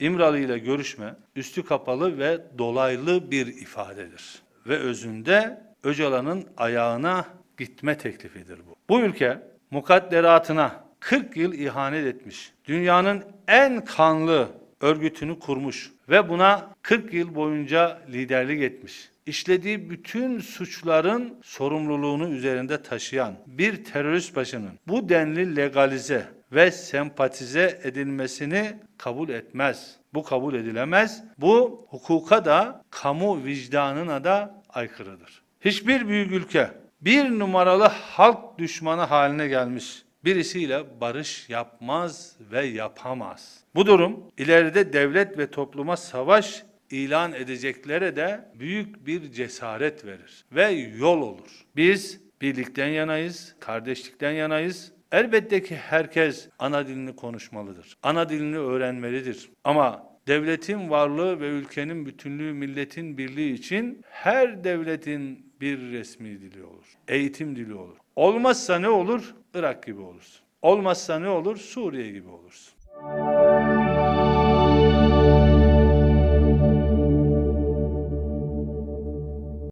İmralı ile görüşme üstü kapalı ve dolaylı bir ifadedir. Ve özünde Öcalan'ın ayağına gitme teklifidir bu. Bu ülke mukadderatına 40 yıl ihanet etmiş. Dünyanın en kanlı örgütünü kurmuş ve buna 40 yıl boyunca liderlik etmiş. İşlediği bütün suçların sorumluluğunu üzerinde taşıyan bir terörist başının bu denli legalize ve sempatize edilmesini kabul etmez. Bu kabul edilemez. Bu hukuka da kamu vicdanına da aykırıdır. Hiçbir büyük ülke bir numaralı halk düşmanı haline gelmiş birisiyle barış yapmaz ve yapamaz. Bu durum ileride devlet ve topluma savaş ilan edeceklere de büyük bir cesaret verir ve yol olur. Biz birlikten yanayız, kardeşlikten yanayız. Elbette ki herkes ana dilini konuşmalıdır. Ana dilini öğrenmelidir. Ama devletin varlığı ve ülkenin bütünlüğü, milletin birliği için her devletin bir resmi dili olur. Eğitim dili olur. Olmazsa ne olur? Irak gibi olursun. Olmazsa ne olur? Suriye gibi olursun.